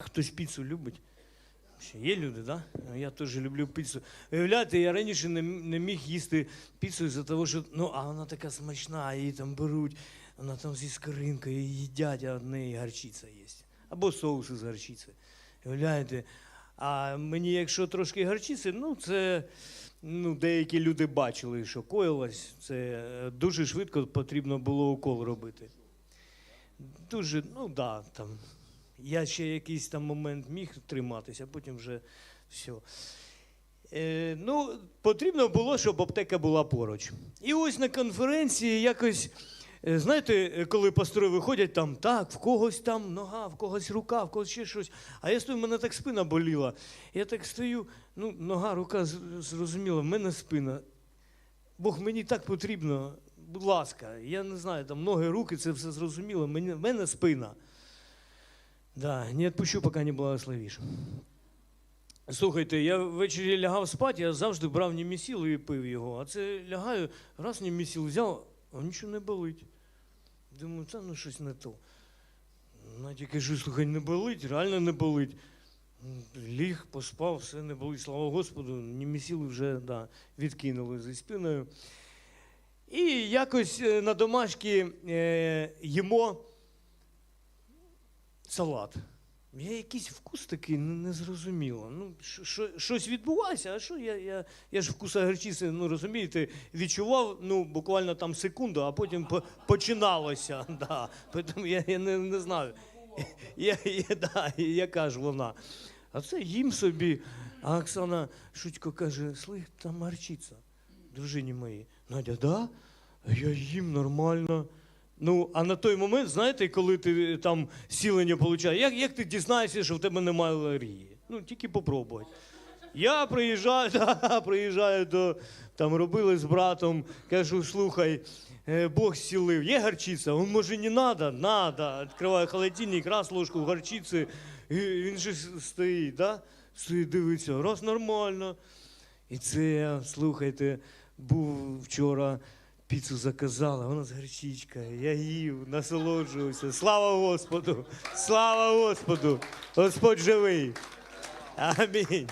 Хтось піцу любить? Ще є люди? Да? Я теж люблю піцу. Уявляєте, я раніше не, не міг їсти піцу за того, що ну, а вона така смачна, її там беруть, вона там зі скоринкою її їдять, а в неї гарчиця є. Або соус із гарчиці. Уявляєте? А мені, якщо трошки гарчиці, ну це ну, деякі люди бачили, що коїлось. Це е, дуже швидко потрібно було укол робити. Дуже, ну да, там. Я ще якийсь там момент міг триматися, а потім вже все. Е, ну, потрібно було, щоб аптека була поруч. І ось на конференції якось, е, знаєте, коли пастори виходять, там так, в когось там нога, в когось рука, в когось ще щось. А я стою, в мене так спина боліла. Я так стою, ну, нога, рука зрозуміла, в мене спина. Бог, мені так потрібно, будь ласка, я не знаю, там ноги, руки, це все зрозуміло. В мене спина. Да, не відпущу, поки не благословиш. Слухайте, я ввечері лягав спати, я завжди брав німісіл і пив його. А це лягаю, раз німісіл взяв, а нічого не болить. Думаю, це ну щось не то. Надя кажу, слухай, не болить, реально не болить. Ліг, поспав, все не болить, слава Господу, німісіл вже да, відкинули зі спиною. І якось е, на домашки е, їмо салат. Я якийсь вкус такий не зрозуміло. Ну, що- що, щось відбувається, а що я, я, я ж вкуса гарчиці, ну розумієте, відчував ну, буквально там секунду, а потім по, починалося. Да. Тому я, я не, не знаю. Я, я, да, яка ж вона. А це їм собі. А Оксана Шутько каже: слухай, там гарчиця, дружині моїй. Надя, да? Я їм нормально. Ну, а на той момент, знаєте, коли ти там сілення получаєш, як, як ти дізнаєшся, що в тебе немає алергії? Ну, тільки попробувати. Я приїжджаю, да, приїжджаю до там робили з братом, кажу, слухай, е, Бог зцілив, є гарчиця? Он може не надо? Надо. Відкриваю холодильник, раз ложку гарчиці, і він же стоїть, да? стоїть, дивиться, раз нормально. І це слухайте, був вчора. Піцу заказала, вона з гарчичкою. Я їв, насолоджувався. Слава Господу! Слава Господу! Господь живий! Амінь.